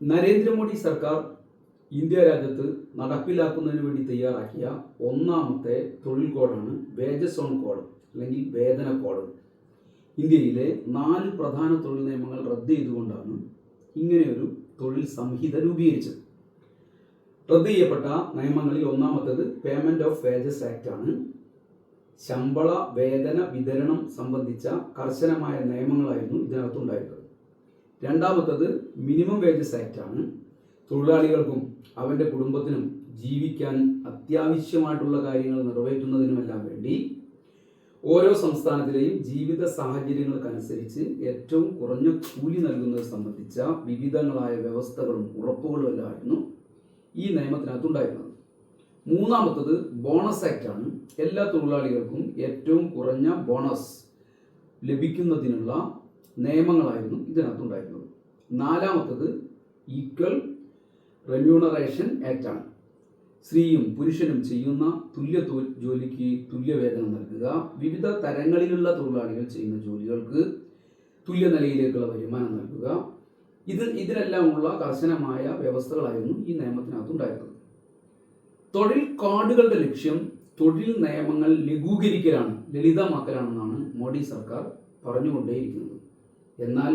നരേന്ദ്രമോദി സർക്കാർ ഇന്ത്യ രാജ്യത്ത് നടപ്പിലാക്കുന്നതിന് വേണ്ടി തയ്യാറാക്കിയ ഒന്നാമത്തെ തൊഴിൽ കോഡാണ് വേജസ് ഓൺ കോഡ് അല്ലെങ്കിൽ വേതന കോഡ്. ഇന്ത്യയിലെ നാല് പ്രധാന തൊഴിൽ നിയമങ്ങൾ റദ്ദ് ചെയ്തുകൊണ്ടാണ് ഇങ്ങനെയൊരു തൊഴിൽ സംഹിത രൂപീകരിച്ചത്. റദ്ദ് ചെയ്യപ്പെട്ട നിയമങ്ങളിൽ ഒന്നാമത്തേത് പേയ്മെന്റ് ഓഫ് വേജസ് ആക്ട് ആണ്. ശമ്പള വേതന വിതരണം സംബന്ധിച്ച കർശനമായ നിയമങ്ങളായിരുന്നു ഇതിനകത്തുണ്ടായിരുന്നത്. രണ്ടാമത്തത് മിനിമം വേജസ് ആക്ട് ആണ്. തൊഴിലാളികൾക്കും അവന്റെ കുടുംബത്തിനും ജീവിക്കാൻ അത്യാവശ്യമായിട്ടുള്ള കാര്യങ്ങൾ നിറവേറ്റുന്നതിനുമെല്ലാം വേണ്ടി ഓരോ സംസ്ഥാനത്തിലെയും ജീവിത സാഹചര്യങ്ങൾക്കനുസരിച്ച് ഏറ്റവും കുറഞ്ഞ കൂലി നൽകുന്നത് സംബന്ധിച്ച വിവിധങ്ങളായ വ്യവസ്ഥകളും ഉറപ്പുകളും എല്ലാമായിരുന്നു ഈ നിയമത്തിനകത്തുണ്ടായിരുന്നത്. മൂന്നാമത്തത് ബോണസ് ആക്ട് ആണ്. എല്ലാ തൊഴിലാളികൾക്കും ഏറ്റവും കുറഞ്ഞ ബോണസ് ലഭിക്കുന്നതിനുള്ള നിയമങ്ങളായിരുന്നു ഇതിനകത്തുണ്ടായിരുന്നത്. നാലാമത്തത് ഈക്വൽ റെമ്യൂണറേഷൻ ആക്ട് ആണ്. സ്ത്രീയും പുരുഷനും ചെയ്യുന്ന തുല്യ ജോലിക്ക് തുല്യവേതനം നൽകുക. വിവിധ തരങ്ങളിലുള്ള തൊഴിലാളികൾ ചെയ്യുന്ന ജോലികൾക്ക് തുല്യ നിലയിലേക്കുള്ള വരുമാനം നൽകുക. ഇത് ഇതിനെല്ലാമുള്ള കർശനമായ വ്യവസ്ഥകളായിരുന്നു ഈ നിയമത്തിനകത്തുണ്ടായിരുന്നത്. തൊഴിൽ കാർഡുകളുടെ ലക്ഷ്യം തൊഴിൽ നിയമങ്ങൾ ലഘൂകരിക്കലാണ് ലളിതമാക്കലാണെന്നാണ് മോഡി സർക്കാർ പറഞ്ഞുകൊണ്ടേയിരിക്കുന്നത്. എന്നാൽ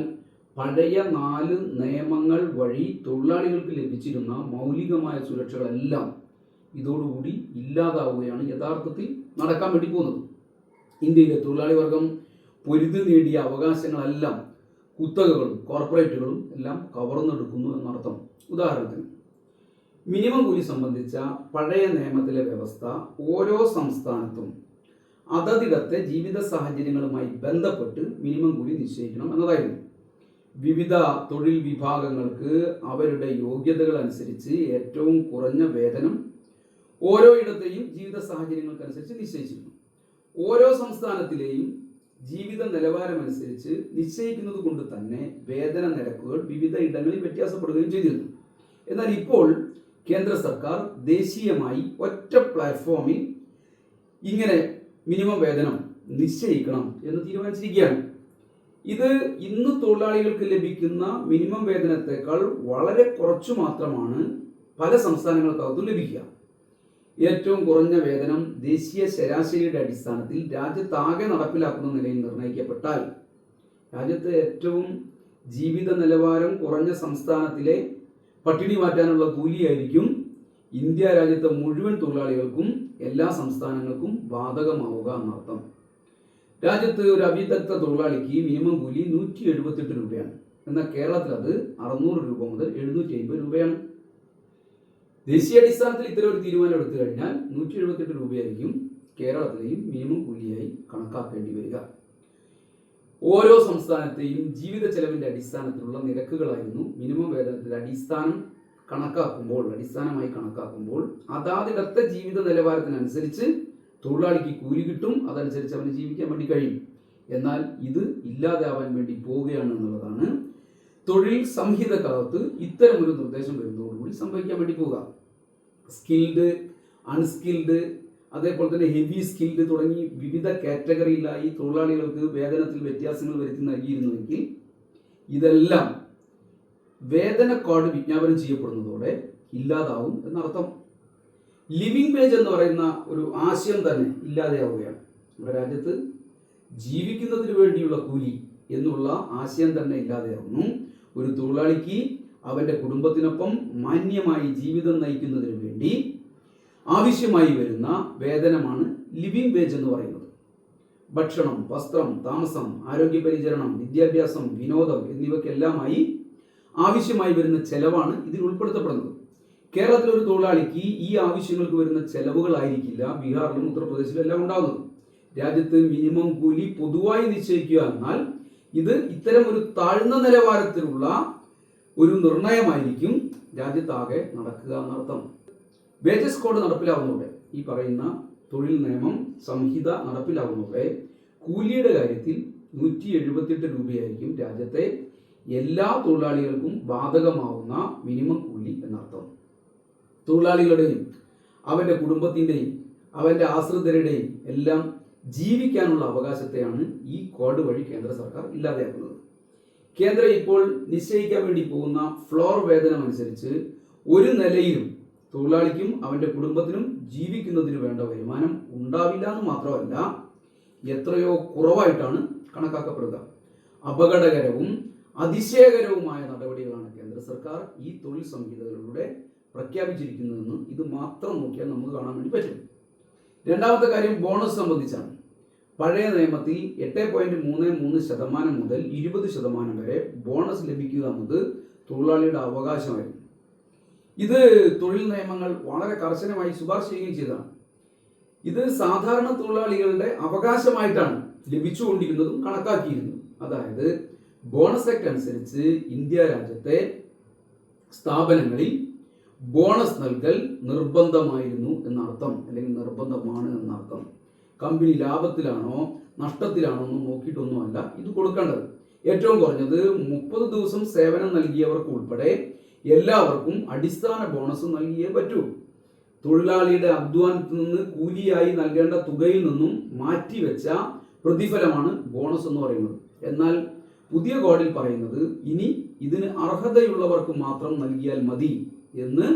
പഴയ നാല് നിയമങ്ങൾ വഴി തൊഴിലാളികൾക്ക് ലഭിച്ചിരുന്ന മൗലികമായ സുരക്ഷകളെല്ലാം ഇതോടുകൂടി ഇല്ലാതാവുകയാണ് യഥാർത്ഥത്തിൽ നടക്കാൻ വേണ്ടി പോകുന്നത്. ഇന്ത്യയിലെ തൊഴിലാളി വർഗം പൊരുതി നേടിയ അവകാശങ്ങളെല്ലാം കുത്തകകളും കോർപ്പറേറ്റുകളും എല്ലാം കവർന്നെടുക്കുന്നു എന്നർത്ഥം. ഉദാഹരണത്തിന് മിനിമം കൂലി സംബന്ധിച്ച പഴയ നിയമത്തിലെ വ്യവസ്ഥ ഓരോ സംസ്ഥാനത്തും അതതിടത്തെ ജീവിത സാഹചര്യങ്ങളുമായി ബന്ധപ്പെട്ട് മിനിമം കൂലി നിശ്ചയിക്കണം എന്നതായിരുന്നു. വിവിധ തൊഴിൽ വിഭാഗങ്ങൾക്ക് അവരുടെ യോഗ്യതകൾ അനുസരിച്ച് ഏറ്റവും കുറഞ്ഞ വേതനം ഓരോ ഇടത്തെയും ജീവിത സാഹചര്യങ്ങൾക്കനുസരിച്ച് നിശ്ചയിച്ചിരുന്നു. ഓരോ സംസ്ഥാനത്തിലെയും ജീവിത നിലവാരമനുസരിച്ച് നിശ്ചയിക്കുന്നത് കൊണ്ട് തന്നെ വേതന നിരക്കുകൾ വിവിധ ഇടങ്ങളിൽ വ്യത്യാസപ്പെടുകയും ചെയ്തിരുന്നു. എന്നാൽ ഇപ്പോൾ കേന്ദ്ര സർക്കാർ ദേശീയമായി ഒറ്റ പ്ലാറ്റ്ഫോമിൽ ഇങ്ങനെ മിനിമം വേതനം നിശ്ചയിക്കണം എന്ന് തീരുമാനിച്ചിരിക്കുകയാണ്. ഇത് ഇന്ന് തൊഴിലാളികൾക്ക് ലഭിക്കുന്ന മിനിമം വേതനത്തെക്കാൾ വളരെ കുറച്ചു മാത്രമാണ് പല സംസ്ഥാനങ്ങൾക്കകത്തും ലഭിക്കുക. ഏറ്റവും കുറഞ്ഞ വേതനം ദേശീയ ശരാശരിയുടെ അടിസ്ഥാനത്തിൽ രാജ്യത്താകെ നടപ്പിലാക്കുന്ന നിലയിൽ നിർണയിക്കപ്പെട്ടാൽ രാജ്യത്തെ ഏറ്റവും ജീവിത നിലവാരം കുറഞ്ഞ സംസ്ഥാനത്തിലെ പട്ടിണി മാറ്റാനുള്ള കൂലിയായിരിക്കും ഇന്ത്യ രാജ്യത്തെ മുഴുവൻ തൊഴിലാളികൾക്കും എല്ലാ സംസ്ഥാനങ്ങൾക്കും ബാധകമാവുക എന്നർത്ഥം. രാജ്യത്ത് ഒരു അവിദഗ്ധ തൊഴിലാളിക്ക് മിനിമം കൂലി നൂറ്റി എഴുപത്തെട്ട് രൂപയാണ്. എന്നാൽ കേരളത്തിൽ അത് അറുന്നൂറ് രൂപ മുതൽ എഴുന്നൂറ്റി അമ്പത് രൂപയാണ്. ദേശീയ അടിസ്ഥാനത്തിൽ ഇത്തരം ഒരു തീരുമാനം എടുത്തു കഴിഞ്ഞാൽ നൂറ്റി എഴുപത്തെട്ട് രൂപയായിരിക്കും കേരളത്തിലെയും മിനിമം കൂലിയായി കണക്കാക്കേണ്ടി വരിക. ഓരോ സംസ്ഥാനത്തെയും ജീവിത ചെലവിന്റെ അടിസ്ഥാനത്തിലുള്ള നിരക്കുകളായിരുന്നു മിനിമം വേതനത്തിന്റെ അടിസ്ഥാനം. കണക്കാക്കുമ്പോൾ അടിസ്ഥാനമായി കണക്കാക്കുമ്പോൾ അതാതിടത്തെ ജീവിത നിലവാരത്തിനനുസരിച്ച് തൊഴിലാളിക്ക് കൂലി കിട്ടും അതനുസരിച്ച് അവന് ജീവിക്കാൻ വേണ്ടി കഴിയും. എന്നാൽ ഇത് ഇല്ലാതാവാൻ വേണ്ടി പോവുകയാണ് എന്നുള്ളതാണ് തൊഴിൽ സംഹിതക്കകത്ത് ഇത്തരം ഒരു നിർദ്ദേശം വരുന്നതോടുകൂടി സംഭവിക്കാൻ വേണ്ടി പോവുക. സ്കിൽഡ് അൺസ്കിൽഡ് അതേപോലെ തന്നെ ഹെവി സ്കിൽഡ് തുടങ്ങി വിവിധ കാറ്റഗറിയിലായി തൊഴിലാളികൾക്ക് വേതനത്തിൽ വ്യത്യാസങ്ങൾ വരുത്തി നൽകിയിരുന്നുവെങ്കിൽ ഇതെല്ലാം വേതന കാർഡ് വിജ്ഞാപനം ചെയ്യപ്പെടുന്നതോടെ ഇല്ലാതാവും എന്നർത്ഥം. ലിവിംഗ് വേജ് എന്ന് പറയുന്ന ഒരു ആശയം തന്നെ ഇല്ലാതെയാവുകയാണ്. നമ്മുടെ രാജ്യത്ത് ജീവിക്കുന്നതിന് വേണ്ടിയുള്ള കൂലി എന്നുള്ള ആശയം തന്നെ ഇല്ലാതെയാവുന്നു. ഒരു തൊഴിലാളിക്ക് അവന്റെ കുടുംബത്തിനൊപ്പം മാന്യമായി ജീവിതം നയിക്കുന്നതിന് വേണ്ടി ആവശ്യമായി വരുന്ന വേതനമാണ് ലിവിംഗ് വേജ് എന്ന് പറയുന്നത്. ഭക്ഷണം വസ്ത്രം താമസം ആരോഗ്യ പരിചരണം വിദ്യാഭ്യാസം വിനോദം എന്നിവയ്ക്കെല്ലാമായി ആവശ്യമായി വരുന്ന ചെലവാണ് ഇതിൽ ഉൾപ്പെടുത്തപ്പെടുന്നത്. കേരളത്തിലെ ഒരു തൊഴിലാളിക്ക് ഈ ആവശ്യങ്ങൾക്ക് വരുന്ന ചെലവുകളായിരിക്കില്ല ബീഹാറിലും ഉത്തർപ്രദേശിലും എല്ലാം ഉണ്ടാകുന്നത് രാജ്യത്ത് മിനിമം കൂലി പൊതുവായി നിശ്ചയിക്കുക എന്നാൽ ഇത് ഇത്തരം ഒരു താഴ്ന്ന നിലവാരത്തിലുള്ള ഒരു നിർണയമായിരിക്കും രാജ്യത്താകെ നടക്കുക എന്നർത്ഥം. വേജസ് കോഡ് നടപ്പിലാവുന്നതോടെ ഈ പറയുന്ന തൊഴിൽ നിയമം സംഹിത നടപ്പിലാവുന്നതോടെ കൂലിയുടെ കാര്യത്തിൽ നൂറ്റി എഴുപത്തിയെട്ട് രൂപയായിരിക്കും രാജ്യത്തെ എല്ലാ തൊഴിലാളികൾക്കും ബാധകമാവുന്ന മിനിമം കൂലി എന്നർത്ഥം. തൊഴിലാളികളുടെയും അവന്റെ കുടുംബത്തിന്റെയും അവന്റെ ആശ്രിതരുടെയും എല്ലാം ജീവിക്കാനുള്ള അവകാശത്തെയാണ് ഈ കോഡ് വഴി കേന്ദ്ര സർക്കാർ ഇല്ലാതെയാക്കുന്നത്. കേന്ദ്രം ഇപ്പോൾ നിശ്ചയിക്കാൻ വേണ്ടി പോകുന്ന ഫ്ലോർ വേതനം അനുസരിച്ച് ഒരു നിലയിലും തൊഴിലാളിക്കും അവന്റെ കുടുംബത്തിനും ജീവിക്കുന്നതിന് വേണ്ട വരുമാനം ഉണ്ടാവില്ല എന്ന് മാത്രമല്ല എത്രയോ കുറവായിട്ടാണ് കണക്കാക്കപ്പെടുക. അപകടകരവും അതിശയകരവുമായ നടപടികളാണ് കേന്ദ്ര സർക്കാർ ഈ തൊഴിൽ സംഹിതകളിലൂടെ പ്രഖ്യാപിച്ചിരിക്കുന്നതെന്ന് ഇത് മാത്രം നോക്കിയാൽ നമുക്ക് കാണാൻ വേണ്ടി പറ്റും. രണ്ടാമത്തെ കാര്യം ബോണസ് സംബന്ധിച്ചാണ്. പഴയ നിയമത്തിൽ എട്ട് പോയിന്റ് മൂന്ന് മൂന്ന് ശതമാനം മുതൽ ഇരുപത് ശതമാനം വരെ ബോണസ് ലഭിക്കുക എന്നത് തൊഴിലാളിയുടെ അവകാശമായിരുന്നു. ഇത് തൊഴിൽ നിയമങ്ങൾ വളരെ കർശനമായി ശുപാർശ ചെയ്യുകയും ചെയ്തതാണ്. ഇത് സാധാരണ തൊഴിലാളികളുടെ അവകാശമായിട്ടാണ് ലഭിച്ചുകൊണ്ടിരുന്നതും കണക്കാക്കിയിരുന്നത് അതായത് ബോണസ് ആക്ട് അനുസരിച്ച് ഇന്ത്യ രാജ്യത്തെ സ്ഥാപനങ്ങളിൽ ബോണസ് നൽകൽ നിർബന്ധമായിരുന്നു എന്നർത്ഥം അല്ലെങ്കിൽ നിർബന്ധമാണ് എന്നർത്ഥം. കമ്പനി ലാഭത്തിലാണോ നഷ്ടത്തിലാണോ എന്ന് നോക്കിയിട്ടൊന്നുമല്ല ഇത് കൊടുക്കേണ്ടത്. ഏറ്റവും കുറഞ്ഞത് മുപ്പത് ദിവസം സേവനം നൽകിയവർക്ക് ഉൾപ്പെടെ എല്ലാവർക്കും അടിസ്ഥാന ബോണസ് നൽകിയേ പറ്റൂ. തൊഴിലാളിയുടെ അധ്വാനത്തിൽ നിന്ന് കൂലിയായി നൽകേണ്ട തുകയിൽ നിന്നും മാറ്റിവെച്ച പ്രതിഫലമാണ് ബോണസ് എന്ന് പറയുന്നത്. എന്നാൽ പുതിയ കോഡിൽ പറയുന്നത് ഇനി ഇതിന് അർഹതയുള്ളവർക്ക് മാത്രം നൽകിയാൽ മതി എന്ന്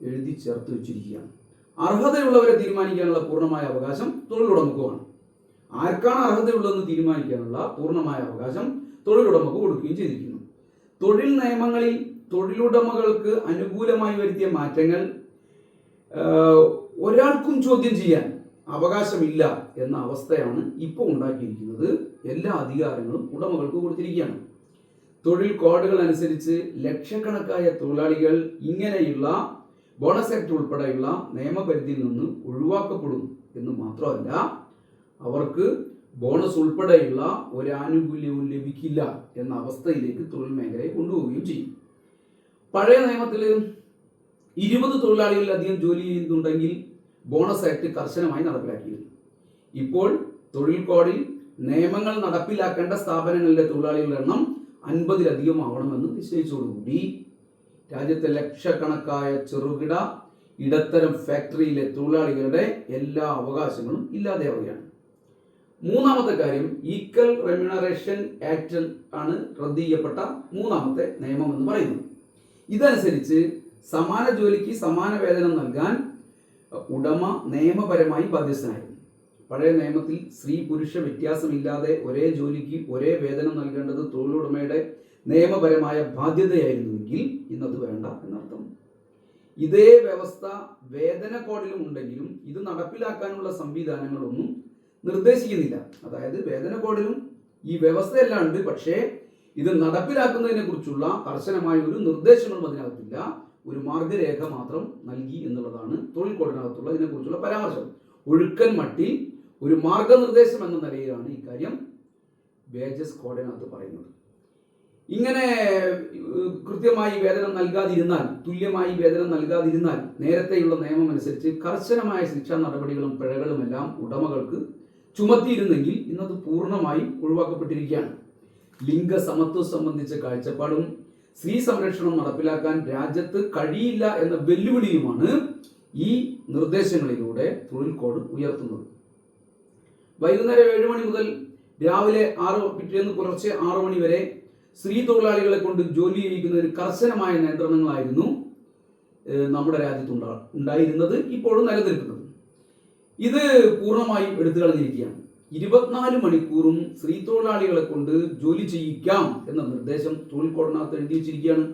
എഴുതി ചേർത്ത് വെച്ചിരിക്കുകയാണ്. അർഹതയുള്ളവരെ തീരുമാനിക്കാനുള്ള പൂർണമായ അവകാശം തൊഴിലുടമക്കുമാണ്. ആർക്കാണ് അർഹതയുള്ളതെന്ന് തീരുമാനിക്കാനുള്ള പൂർണമായ അവകാശം തൊഴിലുടമക്ക് കൊടുക്കുകയും ചെയ്തിരിക്കുന്നു. തൊഴിൽ നിയമങ്ങളിൽ തൊഴിലുടമകൾക്ക് അനുകൂലമായി വരുത്തിയ മാറ്റങ്ങൾ ഒരാൾക്കും ചോദ്യം ചെയ്യാൻ അവകാശമില്ല എന്ന അവസ്ഥയാണ് ഇപ്പോൾ ഉണ്ടാക്കിയിരിക്കുന്നത്. എല്ലാ അധികാരങ്ങളും ഉടമകൾക്ക് കൊടുത്തിരിക്കുകയാണ്. തൊഴിൽ കോഡുകൾ അനുസരിച്ച് ലക്ഷക്കണക്കായ തൊഴിലാളികൾ ഇങ്ങനെയുള്ള ബോണസ് ആക്ട് ഉൾപ്പെടെയുള്ള നിയമപരിധിയിൽ നിന്ന് ഒഴിവാക്കപ്പെടും എന്ന് മാത്രമല്ല അവർക്ക് ബോണസ് ഉൾപ്പെടെയുള്ള ഒരു ആനുകൂല്യവും ലഭിക്കില്ല എന്ന അവസ്ഥയിലേക്ക് തൊഴിൽ മേഖലയെ കൊണ്ടുപോവുകയും ചെയ്യും. പഴയ നിയമത്തിൽ ഇരുപത് തൊഴിലാളികളിലധികം ജോലി ചെയ്യുന്നുണ്ടെങ്കിൽ ബോണസ് ആക്ട് കർശനമായി നടപ്പിലാക്കിയിരുന്നു. ഇപ്പോൾ തൊഴിൽ കോഡിൽ നിയമങ്ങൾ നടപ്പിലാക്കേണ്ട സ്ഥാപനങ്ങളിലെ തൊഴിലാളികളുടെ എണ്ണം അൻപതിലധികം ആവണമെന്ന് നിശ്ചയിച്ചതോടുകൂടി രാജ്യത്തെ ലക്ഷക്കണക്കായ ചെറുകിട ഇടത്തരം ഫാക്ടറിയിലെ തൊഴിലാളികളുടെ എല്ലാ അവകാശങ്ങളും ഇല്ലാതെയാവുകയാണ്. മൂന്നാമത്തെ കാര്യം ഈക്വൽ റെമ്യൂണറേഷൻ ആക്ട് ആണ് റദ്ദ് ചെയ്യപ്പെട്ട മൂന്നാമത്തെ നിയമം എന്ന് പറയുന്നത്. ഇതനുസരിച്ച് സമാന ജോലിക്ക് സമാന വേതനം നൽകാൻ ഉടമ നിയമപരമായി ബാധ്യസ്ഥനായിരുന്നു. പഴയ നിയമത്തിൽ സ്ത്രീ പുരുഷ വ്യത്യാസമില്ലാതെ ഒരേ ജോലിക്ക് ഒരേ വേതനം നൽകേണ്ടത് തൊഴിലുടമയുടെ നിയമപരമായ ബാധ്യതയായിരുന്നുവെങ്കിൽ ഇന്നത് വേണ്ട എന്നർത്ഥം. ഇതേ വ്യവസ്ഥ വേതന കോഡിലും ഉണ്ടെങ്കിലും ഇത് നടപ്പിലാക്കാനുള്ള സംവിധാനങ്ങളൊന്നും നിർദ്ദേശിക്കുന്നില്ല. അതായത് വേതന കോഡിലും ഈ വ്യവസ്ഥയെല്ലാം ഉണ്ട് പക്ഷേ ഇത് നടപ്പിലാക്കുന്നതിനെ കുറിച്ചുള്ള കർശനമായ ഒരു നിർദ്ദേശങ്ങളും അതിനകത്തില്ല. ഒരു മാർഗരേഖ മാത്രം നൽകി എന്നുള്ളതാണ് തൊഴിൽ കോഡിനകത്തുള്ള ഇതിനെക്കുറിച്ചുള്ള പരാമർശം. ഒഴുക്കൻ മട്ടിൽ ഒരു മാർഗനിർദ്ദേശം എന്ന നിലയിലാണ് ഇക്കാര്യം വേജസ് കോഡിനകത്ത് പറയുന്നത്. ഇങ്ങനെ കൃത്യമായി വേതനം നൽകാതിരുന്നാൽ തുല്യമായി വേതനം നൽകാതിരുന്നാൽ നേരത്തെയുള്ള നിയമം അനുസരിച്ച് കർശനമായ ശിക്ഷാ നടപടികളും പിഴകളുമെല്ലാം ഉടമകൾക്ക് ചുമത്തിയിരുന്നെങ്കിൽ ഇന്നത് പൂർണമായും ഒഴിവാക്കപ്പെട്ടിരിക്കുകയാണ്. ലിംഗസമത്വം സംബന്ധിച്ച കാഴ്ചപ്പാടും സ്ത്രീ സംരക്ഷണം നടപ്പിലാക്കാൻ രാജ്യത്ത് കഴിയില്ല എന്ന വെല്ലുവിളിയുമാണ് ഈ നിർദ്ദേശങ്ങളിലൂടെ തൊഴിൽ കോഡ് ഉയർത്തുന്നത്. വൈകുന്നേരം ഏഴ് മണി മുതൽ രാവിലെ ആറ് പിറ്റേന്ന് പുലർച്ചെ ആറു മണി വരെ സ്ത്രീ തൊഴിലാളികളെ കൊണ്ട് ജോലി ചെയ്യിക്കുന്നതിന് കർശനമായ നിയന്ത്രണങ്ങളായിരുന്നു നമ്മുടെ രാജ്യത്ത് ഉണ്ടാ- ഉണ്ടായിരുന്നത് ഇപ്പോഴും നിലനിൽക്കുന്നത്. ഇത് പൂർണമായും എടുത്തു കളഞ്ഞിരിക്കുകയാണ്. ഇരുപത്തിനാല് മണിക്കൂറും സ്ത്രീ തൊഴിലാളികളെ കൊണ്ട് ജോലി ചെയ്യിക്കാം എന്ന നിർദ്ദേശം തൊഴിൽ കോടനകത്ത് എഴുതി വെച്ചിരിക്കുകയാണ്.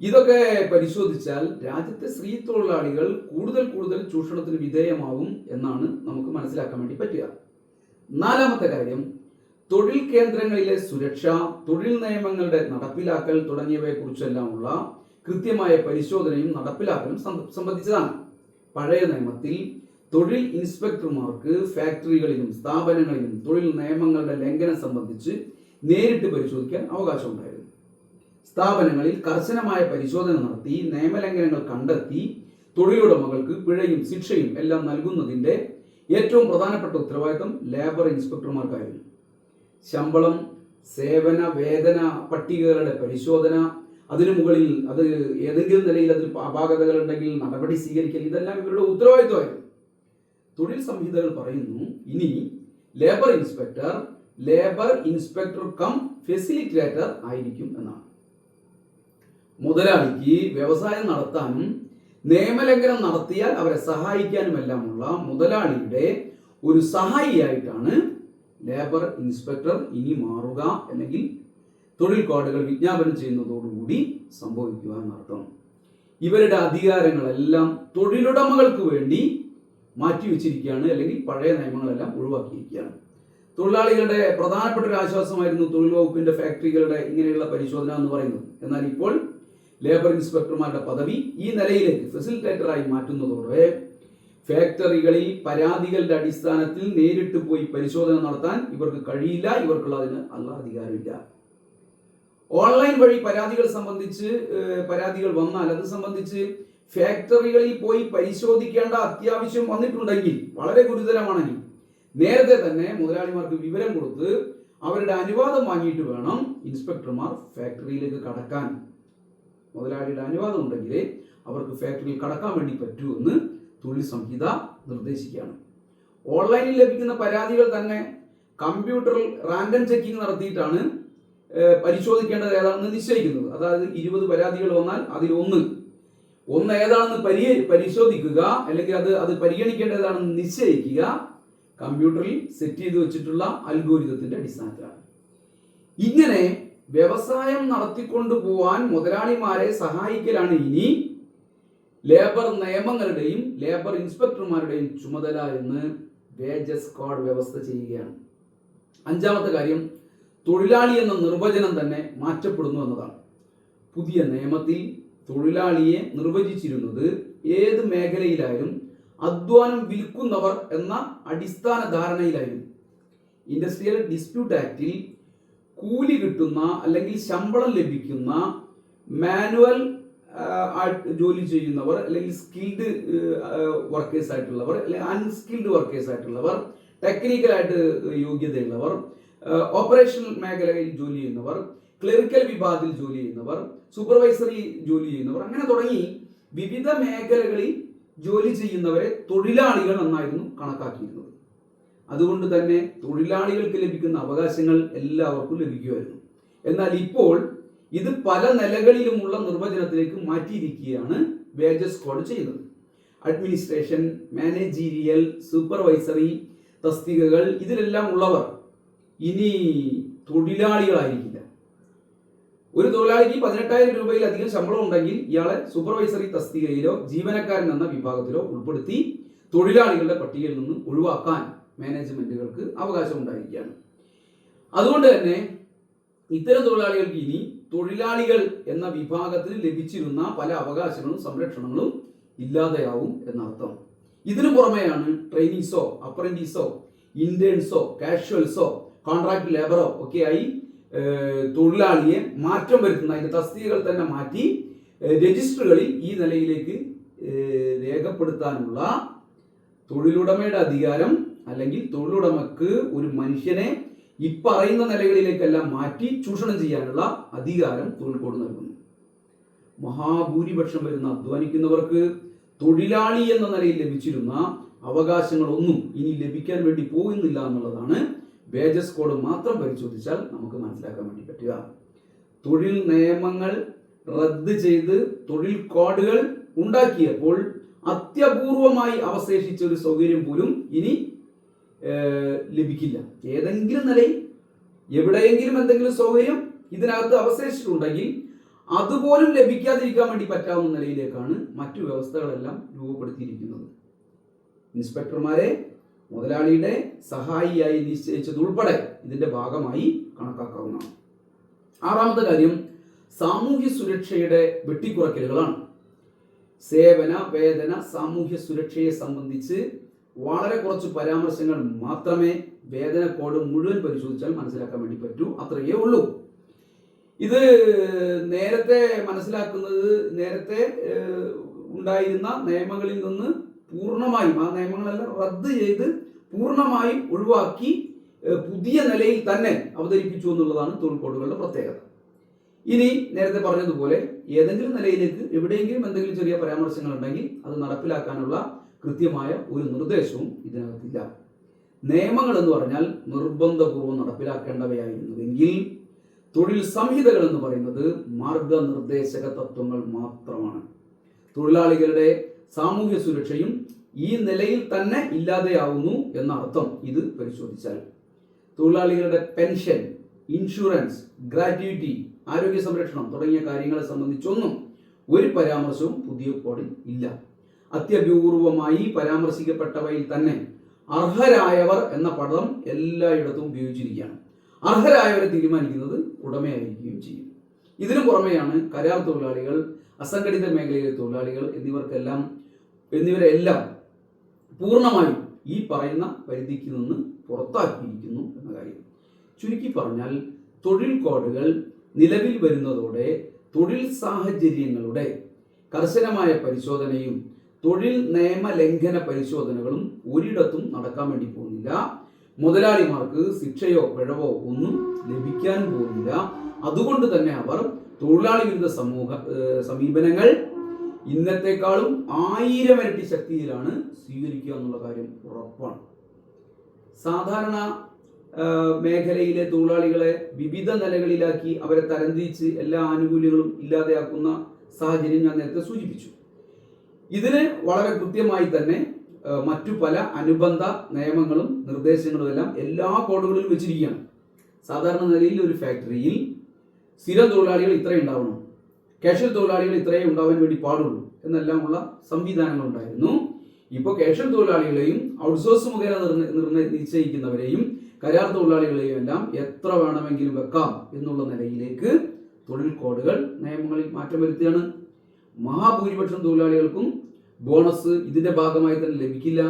ഇതൊക്കെ പരിശോധിച്ചാൽ രാജ്യത്തെ സ്ത്രീ തൊഴിലാളികൾ കൂടുതൽ കൂടുതൽ ചൂഷണത്തിന് വിധേയമാവും എന്നാണ് നമുക്ക് മനസ്സിലാക്കാൻ വേണ്ടി പറ്റുക. നാലാമത്തെ കാര്യം തൊഴിൽ കേന്ദ്രങ്ങളിലെ സുരക്ഷ തൊഴിൽ നിയമങ്ങളുടെ നടപ്പിലാക്കൽ തുടങ്ങിയവയെക്കുറിച്ചെല്ലാമുള്ള കൃത്യമായ പരിശോധനയും നടപ്പിലാക്കലും സംബന്ധിച്ചതാണ്. പഴയ നിയമത്തിൽ തൊഴിൽ ഇൻസ്പെക്ടർമാർക്ക് ഫാക്ടറികളിലും സ്ഥാപനങ്ങളിലും തൊഴിൽ നിയമങ്ങളുടെ ലംഘനം സംബന്ധിച്ച് നേരിട്ട് പരിശോധിക്കാൻ അവകാശമുണ്ടായിരുന്നു. സ്ഥാപനങ്ങളിൽ കർശനമായ പരിശോധന നടത്തി നിയമലംഘനങ്ങൾ കണ്ടെത്തി തൊഴിലുടമകൾക്ക് പിഴയും ശിക്ഷയും എല്ലാം നൽകുന്നതിന്റെ ഏറ്റവും പ്രധാനപ്പെട്ട ഉത്തരവാദിത്തം ലേബർ ഇൻസ്പെക്ടർമാർക്കായിരുന്നു. ശമ്പളം സേവന വേതന പട്ടികകളുടെ പരിശോധന അതിനു മുകളിൽ അത് ഏതെങ്കിലും നിലയിൽ അതിൽ അപാകതകൾ ഉണ്ടെങ്കിൽ നടപടി സ്വീകരിക്കൽ ഇതെല്ലാം ഇവരുടെ ഉത്തരവാദിത്വമായിരുന്നു. തൊഴിൽ സംഹിതകൾ പറയുന്നു ഇനി labour inspector labour inspector cum facilitator ആയിരിക്കും എന്നാണ്. മുതലാളിക്ക് വ്യവസായം നടത്താനും നിയമലംഘനം നടത്തിയാൽ അവരെ സഹായിക്കാനുമെല്ലാമുള്ള മുതലാളിയുടെ ഒരു സഹായിയായിട്ടാണ് ലേബർ ഇൻസ്പെക്ടർ ഇനി മാറുക അല്ലെങ്കിൽ തൊഴിൽ കോഡുകൾ വിജ്ഞാപനം ചെയ്യുന്നതോടുകൂടി സംഭവിക്കുക എന്നർത്ഥം. ഇവരുടെ അധികാരങ്ങളെല്ലാം തൊഴിലുടമകൾക്ക് വേണ്ടി മാറ്റിവെച്ചിരിക്കുകയാണ് അല്ലെങ്കിൽ പഴയ നിയമങ്ങളെല്ലാം ഒഴിവാക്കിയിരിക്കുകയാണ്. തൊഴിലാളികളുടെ പ്രധാനപ്പെട്ട ഒരു ആശ്വാസമായിരുന്നു തൊഴിൽ വകുപ്പിന്റെ ഫാക്ടറികളുടെ ഇങ്ങനെയുള്ള പരിശോധന എന്ന് പറയുന്നത്. എന്നാൽ ഇപ്പോൾ ലേബർ ഇൻസ്പെക്ടർമാരുടെ പദവി ഈ നിലയിലേക്ക് ഫെസിലിറ്റേറ്ററായി മാറ്റുന്നതോടെ ഫാക്ടറികളിൽ പരാതികളുടെ അടിസ്ഥാനത്തിൽ നേരിട്ട് പോയി പരിശോധന നടത്താൻ ഇവർക്ക് കഴിയില്ല ഇവർക്കുള്ള അതിന് അല്ല അധികാരമില്ല. ഓൺലൈൻ വഴി പരാതികൾ സംബന്ധിച്ച് പരാതികൾ വന്നാൽ അത് സംബന്ധിച്ച് ഫാക്ടറികളിൽ പോയി പരിശോധിക്കേണ്ട അത്യാവശ്യം വന്നിട്ടുണ്ടെങ്കിൽ വളരെ ഗുരുതരമാണെങ്കിൽ നേരത്തെ തന്നെ മുതലാളിമാർക്ക് വിവരം കൊടുത്ത് അവരുടെ അനുവാദം വാങ്ങിയിട്ട് വേണം ഇൻസ്പെക്ടർമാർ ഫാക്ടറിയിലേക്ക് കടക്കാൻ. മുതലാളിയുടെ അനുവാദം ഉണ്ടെങ്കിലേ അവർക്ക് ഫാക്ടറിയിൽ കടക്കാൻ വേണ്ടി പറ്റൂ എന്ന് തൊഴിൽ സംഹിത നിർദ്ദേശിക്കുകയാണ്. ഓൺലൈനിൽ ലഭിക്കുന്ന പരാതികൾ തന്നെ കമ്പ്യൂട്ടറിൽ റാൻഡം ചെക്കിംഗ് നടത്തിയിട്ടാണ് പരിശോധിക്കേണ്ടത് ഏതാണെന്ന് നിശ്ചയിക്കുന്നത്. അതായത് ഇരുപത് പരാതികൾ വന്നാൽ അതിൽ ഒന്ന് ഒന്ന് ഏതാണെന്ന് പരി പരിശോധിക്കുക അല്ലെങ്കിൽ അത് അത് പരിഗണിക്കേണ്ടതാണെന്ന് നിശ്ചയിക്കുക കമ്പ്യൂട്ടറിൽ സെറ്റ് ചെയ്ത് വെച്ചിട്ടുള്ള അൽഗോരിതത്തിന്റെ അടിസ്ഥാനത്തിലാണ്. ഇങ്ങനെ വ്യവസായം നടത്തിക്കൊണ്ടു പോവാൻ മുതലാളിമാരെ സഹായിക്കലാണ് ഇനി ലേബർ നിയമങ്ങളുടെയും ലേബർ ഇൻസ്പെക്ടർമാരുടെയും ചുമതല എന്ന് വേജസ് കോഡ് വ്യവസ്ഥ ചെയ്യുകയാണ്. അഞ്ചാമത്തെ കാര്യം തൊഴിലാളി എന്ന നിർവചനം തന്നെ മാറ്റപ്പെടുന്നു എന്നതാണ്. പുതിയ നിയമത്തിൽ തൊഴിലാളിയെ നിർവചിച്ചിരുന്നത് ഏത് മേഖലയിലായാലും അധ്വാനം വിൽക്കുന്നവർ എന്ന അടിസ്ഥാന ധാരണയിലായിരുന്നു. ഇൻഡസ്ട്രിയൽ ഡിസ്പ്യൂട്ട് ആക്ടിൽ കൂലി കിട്ടുന്ന അല്ലെങ്കിൽ ശമ്പളം ലഭിക്കുന്ന മാനുവൽ ജോലി ചെയ്യുന്നവർ അല്ലെങ്കിൽ സ്കിൽഡ് വർക്കേഴ്സ് ആയിട്ടുള്ളവർ അല്ലെങ്കിൽ അൺസ്കിൽഡ് വർക്കേഴ്സ് ആയിട്ടുള്ളവർ ടെക്നിക്കലായിട്ട് യോഗ്യതയുള്ളവർ ഓപ്പറേഷണൽ മേഖലയിൽ ജോലി ചെയ്യുന്നവർ ക്ലറിക്കൽ വിഭാഗത്തിൽ ജോലി ചെയ്യുന്നവർ സൂപ്പർവൈസറി ജോലി ചെയ്യുന്നവർ അങ്ങനെ തുടങ്ങി വിവിധ മേഖലകളിൽ ജോലി ചെയ്യുന്നവരെ തൊഴിലാളികൾ എന്നായിരുന്നു കണക്കാക്കിയിരുന്നത്. അതുകൊണ്ട് തന്നെ തൊഴിലാളികൾക്ക് ലഭിക്കുന്ന അവകാശങ്ങൾ എല്ലാവർക്കും ലഭിക്കുമായിരുന്നു. എന്നാൽ ഇപ്പോൾ ഇത് പല നിലകളിലുമുള്ള നിർവചനത്തിലേക്ക് മാറ്റിയിരിക്കുകയാണ് വേജസ് കോഡ് ചെയ്യുന്നത്. അഡ്മിനിസ്ട്രേഷൻ മാനേജീരിയൽ സൂപ്പർവൈസറി തസ്തികകൾ ഇതിലെല്ലാം ഉള്ളവർ ഇനി തൊഴിലാളികളായിരിക്കില്ല ഒരു തൊഴിലാളിക്ക് പതിനെട്ടായിരം രൂപയിലധികം ശമ്പളം ഉണ്ടെങ്കിൽ ഇയാളെ സൂപ്പർവൈസറി തസ്തികയിലോ ജീവനക്കാരൻ എന്ന വിഭാഗത്തിലോ ഉൾപ്പെടുത്തി തൊഴിലാളികളുടെ പട്ടികയിൽ നിന്ന് ഒഴിവാക്കാൻ മാനേജ്മെന്റുകൾക്ക് അവകാശം ഉണ്ടായിരിക്കുകയാണ് അതുകൊണ്ട് തന്നെ ഇത്തരം തൊഴിലാളികൾക്ക് ഇനി തൊഴിലാളികൾ എന്ന വിഭാഗത്തിൽ ലഭിച്ചിരുന്ന പല അവകാശങ്ങളും സംരക്ഷണങ്ങളും ഇല്ലാതെയാവും എന്നർത്ഥം. ഇതിനു പുറമെയാണ് ട്രെയിനീസോ അപ്രന്റീസോ ഇന്റേൺസോ കാഷ്വൽസോ കോൺട്രാക്ട് ലേബറോ ഒക്കെയായി തൊഴിലാളിയെ മാറ്റം വരുത്തുന്ന അതിന്റെ തസ്തികകൾ തന്നെ മാറ്റി രജിസ്റ്ററുകളിൽ ഈ നിലയിലേക്ക് രേഖപ്പെടുത്താനുള്ള തൊഴിലുടമയുടെ അധികാരം അല്ലെങ്കിൽ തൊഴിലുടമക്ക് ഒരു മനുഷ്യനെ ഇപ്പറയുന്ന നിലകളിലേക്കെല്ലാം മാറ്റി ചൂഷണം ചെയ്യാനുള്ള അധികാരം തൊഴിൽ കോഡ് നൽകുന്നു. മഹാഭൂരിപക്ഷം വരുന്ന അധ്വാനിക്കുന്നവർക്ക് തൊഴിലാളി എന്ന നിലയിൽ ലഭിച്ചിരുന്ന അവകാശങ്ങളൊന്നും ഇനി ലഭിക്കാൻ വേണ്ടി പോകുന്നില്ല എന്നുള്ളതാണ് വേജസ് കോഡ് മാത്രം പരിശോധിച്ചാൽ നമുക്ക് മനസ്സിലാക്കാൻ വേണ്ടി പറ്റുക. തൊഴിൽ നിയമങ്ങൾ റദ്ദ് ചെയ്ത് തൊഴിൽ കോഡുകൾ ഉണ്ടാക്കിയപ്പോൾ അത്യപൂർവമായി അവശേഷിച്ച ഒരു സൗകര്യം പോലും ഇനി ലഭിക്കില്ല. ഏതെങ്കിലും നിലയിൽ എവിടെയെങ്കിലും എന്തെങ്കിലും സൗകര്യം ഇതിനകത്ത് അവശേഷിച്ചിട്ടുണ്ടെങ്കിൽ അതുപോലും ലഭിക്കാതിരിക്കാൻ വേണ്ടി പറ്റാവുന്ന നിലയിലേക്കാണ് മറ്റു വ്യവസ്ഥകളെല്ലാം രൂപപ്പെടുത്തിയിരിക്കുന്നത്. ഇൻസ്പെക്ടർമാരെ മുതലാളിയുടെ സഹായിയായി നിശ്ചയിച്ചതുൾപ്പെടെ ഇതിന്റെ ഭാഗമായി കണക്കാക്കാവുന്നതാണ്. ആറാമത്തെ കാര്യം സാമൂഹ്യ സുരക്ഷയുടെ വെട്ടിക്കുറക്കലുകളാണ് സേവന വേതന സാമൂഹ്യ സുരക്ഷയെ സംബന്ധിച്ച് വളരെ കുറച്ച് പരാമർശങ്ങൾ മാത്രമേ വേതന കോഡ് മുഴുവൻ പരിശോധിച്ചാൽ മനസ്സിലാക്കാൻ വേണ്ടി പറ്റൂ. അത്രയേ ഉള്ളൂ. ഇത് നേരത്തെ മനസ്സിലാക്കുന്നത് നേരത്തെ ഉണ്ടായിരുന്ന നിയമങ്ങളിൽ നിന്ന് പൂർണമായും ആ നിയമങ്ങളെല്ലാം റദ്ദ് ചെയ്ത് പൂർണമായും ഒഴിവാക്കി പുതിയ നിലയിൽ തന്നെ അവതരിപ്പിച്ചു എന്നുള്ളതാണ് തൊഴിൽക്കോടുകളുടെ പ്രത്യേകത. ഇനി നേരത്തെ പറഞ്ഞതുപോലെ ഏതെങ്കിലും നിലയിലേക്ക് എവിടെയെങ്കിലും എന്തെങ്കിലും ചെറിയ പരാമർശങ്ങൾ ഉണ്ടെങ്കിൽ അത് നടപ്പിലാക്കാനുള്ള കൃത്യമായ ഒരു നിർദ്ദേശവും ഇതിനകത്തില്ല. നിയമങ്ങൾ എന്ന് പറഞ്ഞാൽ നിർബന്ധപൂർവം നടപ്പിലാക്കേണ്ടവയായിരുന്നുവെങ്കിൽ തൊഴിൽ സംഹിതകൾ എന്ന് പറയുന്നത് മാർഗനിർദ്ദേശക തത്വങ്ങൾ മാത്രമാണ്. തൊഴിലാളികളുടെ സാമൂഹ്യ സുരക്ഷയും ഈ നിലയിൽ തന്നെ ഇല്ലാതെയാവുന്നു എന്ന അർത്ഥം ഇത് പരിശോധിച്ചാൽ. തൊഴിലാളികളുടെ പെൻഷൻ ഇൻഷുറൻസ് ഗ്രാറ്റുവിറ്റി ആരോഗ്യ സംരക്ഷണം തുടങ്ങിയ കാര്യങ്ങളെ സംബന്ധിച്ചൊന്നും ഒരു പരാമർശവും പുതിയ കോഡിൽ ഇല്ല. അത്യപൂർവമായി പരാമർശിക്കപ്പെട്ടവയിൽ തന്നെ അർഹരായവർ എന്ന പദം എല്ലായിടത്തും ഉപയോഗിച്ചിരിക്കുകയാണ്. അർഹരായവരെ തീരുമാനിക്കുന്നത് ഉടമയായിരിക്കുകയും ചെയ്യും. ഇതിനു പുറമെയാണ് കരാർ തൊഴിലാളികൾ അസംഘടിത മേഖലയിലെ തൊഴിലാളികൾ എന്നിവർക്കെല്ലാം എന്നിവരെല്ലാം പൂർണമായും ഈ പറയുന്ന പരിധിക്ക് നിന്ന് പുറത്താക്കിയിരിക്കുന്നു എന്ന കാര്യം. ചുരുക്കി പറഞ്ഞാൽ തൊഴിൽ കോഡുകൾ നിലവിൽ വരുന്നതോടെ തൊഴിൽ സാഹചര്യങ്ങളുടെ കർശനമായ പരിശോധനയും തൊഴിൽ നിയമ ലംഘന പരിശോധനകളും ഒരിടത്തും നടക്കാൻ വേണ്ടി പോകുന്നില്ല. മുതലാളിമാർക്ക് ശിക്ഷയോ പിഴവോ ഒന്നും ലഭിക്കാൻ പോകുന്നില്ല. അതുകൊണ്ട് തന്നെ അവർ തൊഴിലാളി വിരുദ്ധ സമൂഹ സമീപനങ്ങൾ ഇന്നത്തെക്കാളും ആയിരം ഇരട്ടി ശക്തിയിലാണ് സ്വീകരിക്കുക എന്നുള്ള കാര്യം ഉറപ്പാണ്. സാധാരണ മേഖലയിലെ തൊഴിലാളികളെ വിവിധ നിലകളിലാക്കി അവരെ തരംതിരിച്ച് എല്ലാ ആനുകൂല്യങ്ങളും ഇല്ലാതെയാക്കുന്ന സാഹചര്യം ഞാൻ നേരത്തെ സൂചിപ്പിച്ചു. ഇതിന് വളരെ കൃത്യമായി തന്നെ മറ്റു പല അനുബന്ധ നിയമങ്ങളും നിർദ്ദേശങ്ങളും എല്ലാം എല്ലാ കോഡുകളിലും വെച്ചിരിക്കുകയാണ്. സാധാരണ നിലയിൽ ഒരു ഫാക്ടറിയിൽ സ്ഥിരം തൊഴിലാളികൾ ഇത്രയും ഉണ്ടാവണം കാഷ്വൽ തൊഴിലാളികൾ ഇത്രയേ ഉണ്ടാവാൻ വേണ്ടി പാടുള്ളൂ എന്നെല്ലാമുള്ള സംവിധാനങ്ങൾ ഉണ്ടായിരുന്നു ഇപ്പോൾ കാഷ്വൽ തൊഴിലാളികളെയും ഔട്ട്സോഴ്സ് മുഖേന നിശ്ചയിക്കുന്നവരെയും കരാർ തൊഴിലാളികളെയും എല്ലാം എത്ര വേണമെങ്കിലും വെക്കാം എന്നുള്ള നിലയിലേക്ക് തൊഴിൽ കോഡുകൾ നിയമങ്ങളിൽ മാറ്റം വരുത്തുകയാണ് മഹാഭൂരിപക്ഷം തൊഴിലാളികൾക്കും ബോണസ് ഇതിന്റെ ഭാഗമായി തന്നെ ലഭിക്കില്ല.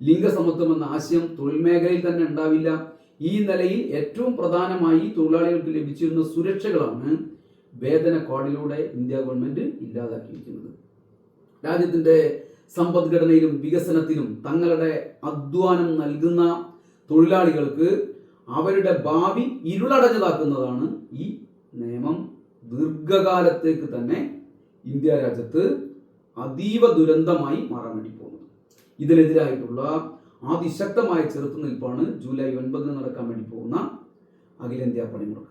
ലിംഗസമത്വം എന്ന ആശയം തൊഴിൽ മേഖലയിൽ തന്നെ ഉണ്ടാവില്ല. ഈ നിലയിൽ ഏറ്റവും പ്രധാനമായി തൊഴിലാളികൾക്ക് ലഭിച്ചിരുന്ന സുരക്ഷകളാണ് വേതന കോഡിലൂടെ ഇന്ത്യ ഗവൺമെന്റ് ഇല്ലാതാക്കിയിരിക്കുന്നത് രാജ്യത്തിന്റെ സമ്പദ്ഘടനയിലും വികസനത്തിലും തങ്ങളുടെ അധ്വാനം നൽകുന്ന തൊഴിലാളികൾക്ക് അവരുടെ ഭാവി ഇരുളടഞ്ഞതാക്കുന്നതാണ് ഈ നിയമം. ദീർഘകാലത്തേക്ക് തന്നെ ഇന്ത്യ രാജ്യത്ത് അതീവ ദുരന്തമായി മാറാൻ പോകുന്നത്. ഇതിനെതിരായിട്ടുള്ള അതിശക്തമായ ചെറുത്തുനിൽപ്പാണ് ജൂലൈ ഒൻപതിന് നടക്കാൻ വേണ്ടി പോകുന്ന അഖിലേന്ത്യാ പണിമുടക്ക്.